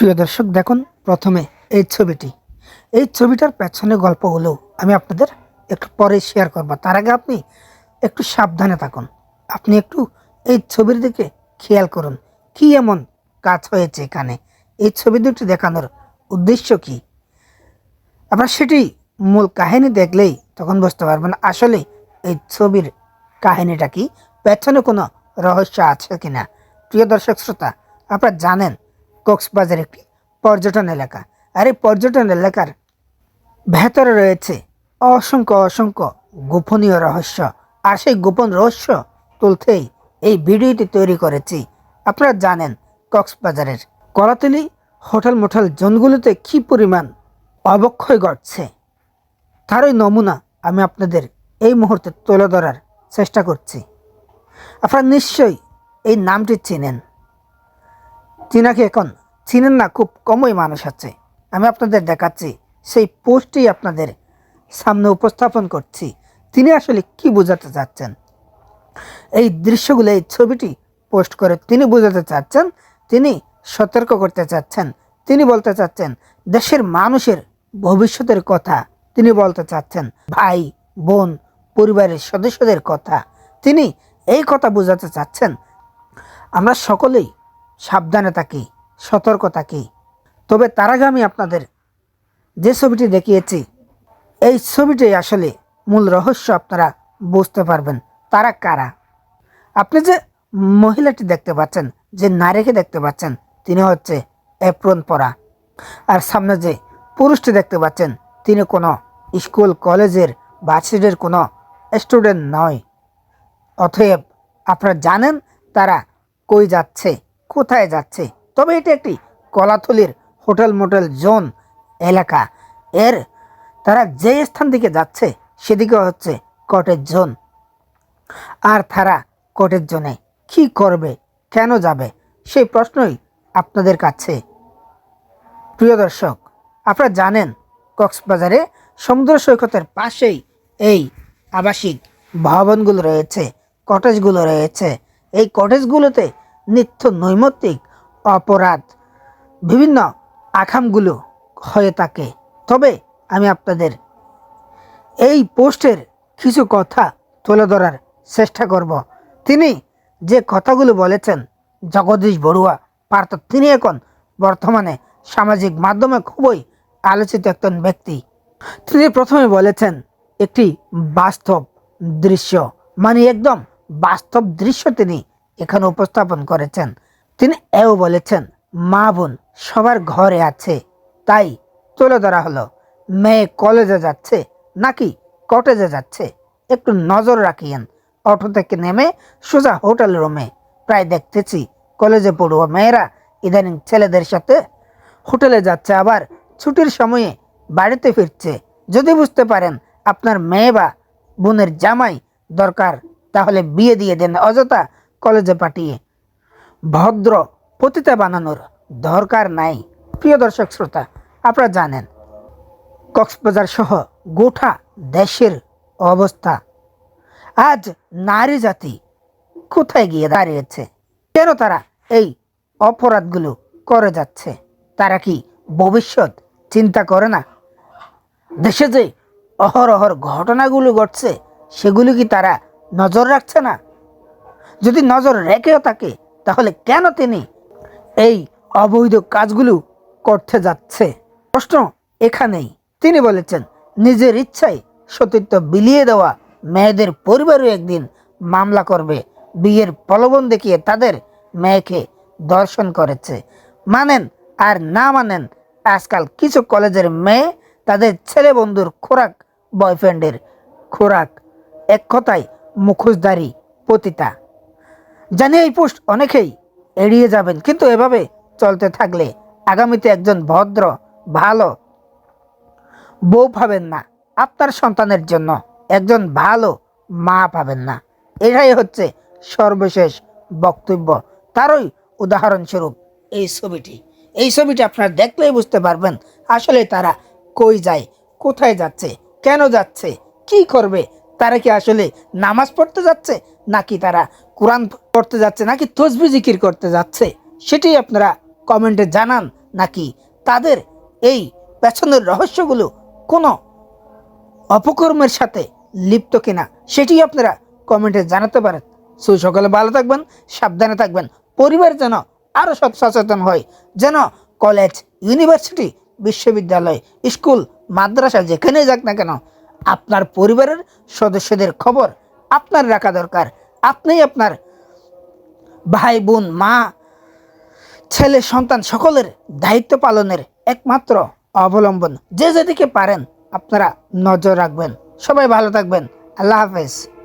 প্রিয় দর্শক, দেখুন প্রথমে এই ছবিটি। এই ছবিটার পেছনে গল্প হলেও আমি আপনাদের একটু পরে শেয়ার করব। তার আগে আপনি একটু সাবধানে থাকুন। আপনি একটু এই ছবির দিকে খেয়াল করুন, কি এমন কাজ হয়েছে এখানে? এই ছবি দুটি দেখানোর উদ্দেশ্য কি? আপনার সেটি মূল কাহিনী দেখলেই তখন বুঝতে পারবেন আসলে এই ছবির কাহিনীটা কি, পেছনে কোনো রহস্য আছে কিনা? প্রিয় দর্শক, শ্রোতা, আপনারা জানেন কক্সবাজার একটি পর্যটন এলাকা। আর এই পর্যটন এলাকার ভেতরে রয়েছে অসংখ্য অসংখ্য গোপনীয় রহস্য। আর সেই গোপন রহস্য তুলতেই এই ভিডিওটি তৈরি করেছি। আপনারা জানেন কক্সবাজারের কলাতলি হোটেল মোটেল জোনগুলোতে কী পরিমাণ অবক্ষয় ঘটছে। তারই নমুনা আমি আপনাদের এই মুহূর্তে তুলে ধরার চেষ্টা করছি। আপনারা নিশ্চয়ই এই নামটি চেনেন। চীনাকে এখন চিনেন না, খুব কমই মানুষ আছে। আমি আপনাদের দেখাচ্ছি, সেই পোস্টটি আপনাদের সামনে উপস্থাপন করছি। তিনি আসলে কি বোঝাতে চাচ্ছেন? এই দৃশ্যগুলো, এই ছবিটি পোস্ট করে তিনি বোঝাতে চাচ্ছেন, তিনি সতর্ক করতে চাচ্ছেন, তিনি বলতে চাচ্ছেন, দেশের মানুষের ভবিষ্যতের কথা তিনি বলতে চাচ্ছেন, ভাই, বোন, পরিবারের সদস্যদের কথা। তিনি এই কথা বোঝাতে চাচ্ছেন, আমরা সকলেই সাবধানে থাকি, সতর্ক থাকি। তবে তার আগে আমি আপনাদের যে ছবিটি দেখিয়েছি, এই ছবিটি আসলে মূল রহস্য আপনারা বুঝতে পারবেন। তারা কারা? আপনি যে মহিলাটি দেখতে পাচ্ছেন, যে নারীকে দেখতে পাচ্ছেন, তিনি হচ্ছে অ্যাপ্রন পরা। আর সামনে যে পুরুষটি দেখতে পাচ্ছেন, তিনি কোনো স্কুল, কলেজের ভার্সিটির কোনো স্টুডেন্ট নয়। অতএব আপনারা জানেন তারা কই যাচ্ছে। কোথায় যাচ্ছে? তবে এটি একটি কলাথলির হোটেল মোটেল জোন এলাকা। এর, তারা যে স্থান দিকে যাচ্ছে, সেদিকে হচ্ছে কটেজ জোন। আর তারা কটেজ জোনে কি করবে, কেন যাবে, সেই প্রশ্নই আপনাদের কাছে। প্রিয় দর্শক, আপনারা জানেন, কক্সবাজারে সমুদ্র সৈকতের পাশেই এই আবাসিক ভবনগুলো রয়েছে, কটেজগুলো রয়েছে। এই কটেজগুলোতে নিত্য নৈমিত্তিক অপরাধ। বিভিন্ন আখামগুলো হয়ে থাকে। তবে আমি আপনাদের এই পোস্টের কিছু কথা তুলে ধরার চেষ্টা করব। তিনি যে কথাগুলো বলেছেন, জগদীশ বড়ুয়া পার্থ, তিনি এখন বর্তমানে সামাজিক মাধ্যমে খুবই আলোচিত একজন ব্যক্তি। তিনি প্রথমে বলেছেন, একটি বাস্তব দৃশ্য। মানে একদম বাস্তব দৃশ্য তিনি এখানে উপস্থাপন করেছেন। তিনি এও বলেছেন, মা বোন সবার ঘরে আছে, তাই তুলে ধরা হলো। মেয়ে কলেজে যাচ্ছে নাকি কটেজে যাচ্ছে? একটু নজর রাখিয়েন। অটো থেকে নেমে সোজা হোটেল রুমে। প্রায় দেখতেছি কলেজে পড়ুয়া মেয়েরা ইদানিং ছেলেদের সাথে হোটেলে যাচ্ছে। আবার ছুটির সময়ে বাড়িতে ফিরছে। যদি বুঝতে পারেন আপনার মেয়ে বা বোনের জামাই দরকার, তাহলে বিয়ে দিয়ে দেন। অযথা কলেজে পাঠিয়ে। ভদ্র পতিতা বানানোর দরকার নাই। প্রিয় দর্শক শ্রোতা, আপনারা জানেন কক্সবাজার সহ গোটা দেশের অবস্থা। আজ নারী জাতি কোথায় গিয়ে দাঁড়িয়েছে? কেন তারা এই অপরাধগুলো করে যাচ্ছে? তারা কি ভবিষ্যৎ চিন্তা করে না? দেশে যে অহরহর ঘটনাগুলো ঘটছে, সেগুলো কি তারা নজর রাখছে না? যদি নজর রেখেও থাকে, তাহলে কেন তিনি এই অবৈধ কাজগুলো করতে যাচ্ছে? প্রশ্ন এখানেই। তিনি বলেছেন, নিজের ইচ্ছায় সতীত্ব বিলিয়ে দেওয়া মেয়েদের পরিবারও একদিন মামলা করবে। বিয়ের প্রলোভন দেখিয়ে তাদের মেয়েকে দর্শন করেছে। মানেন আর না মানেন, আজকাল কিছু কলেজের মেয়ে তাদের ছেলে বন্ধুর খোরাক, বয়ফ্রেন্ডের খোরাক, এক কথায় মুখোশধারী পতিতা। জানি এই পোস্ট অনেকেই এড়িয়ে যাবেন, কিন্তু এভাবে চলতে থাকলে আগামীতে একজন ভদ্র, ভালো বউ পাবেন না। আপনার সন্তানের জন্য একজন ভালো মা পাবেন না। এটাই হচ্ছে সর্বশেষ বক্তব্য। তারই উদাহরণস্বরূপ এই ছবিটি। এই ছবিটি আপনারা দেখলেই বুঝতে পারবেন আসলে তারা কই যায়, কোথায় যাচ্ছে, কেন যাচ্ছে, কি করবে তারা কি আসলে নামাজ পড়তে যাচ্ছে? নাকি তারা কোরআন পড়তে যাচ্ছে? নাকি তসবি জিকির করতে যাচ্ছে? সেটাই আপনারা কমেন্টে জানান। নাকি তাদের এই পেছনের রহস্যগুলো কোনো অপকর্মের সাথে লিপ্ত কিনা, সেটি আপনারা কমেন্টে জানাতে পারেন। সো সকালে ভালো থাকবেন, সাবধানে থাকবেন। পরিবার যেন আরও সব সচেতন হয়, যেন কলেজ ইউনিভার্সিটি বিশ্ববিদ্যালয় স্কুল মাদ্রাসা যেখানেই যাক না কেন আপনার পরিবারের সদস্যদের খবর আপনার রাখা দরকার। আপনি আপনার ভাই, বোন, মা, ছেলে, সন্তান সকলের দায়িত্ব পালনের একমাত্র অবলম্বন। যে যেদিকে পারেন আপনারা নজর রাখবেন। সবাই ভালো থাকবেন। আল্লাহ হাফেজ।